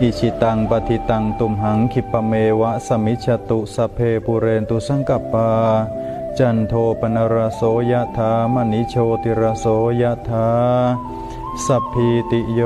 อิชิตังปฏิตังตุมหังคิปะเมวะสมิจฉตุสเพปุเรนตุสังกปปาจันโทปนรโสยะถามณิโชติรโสยะถาสัพพิติโย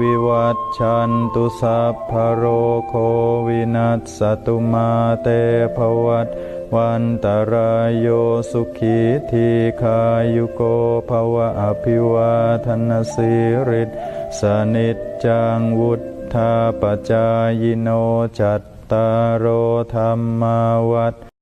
วิวัตชันตุสัพพะโรโควินัสสตุมาเตภวัตวันตารายโยสุขีทีขายุโกภวะอภิวาทนสิริสสนิจจังวุ ธาปจายโนจัตตารโอธรรมาวัฏ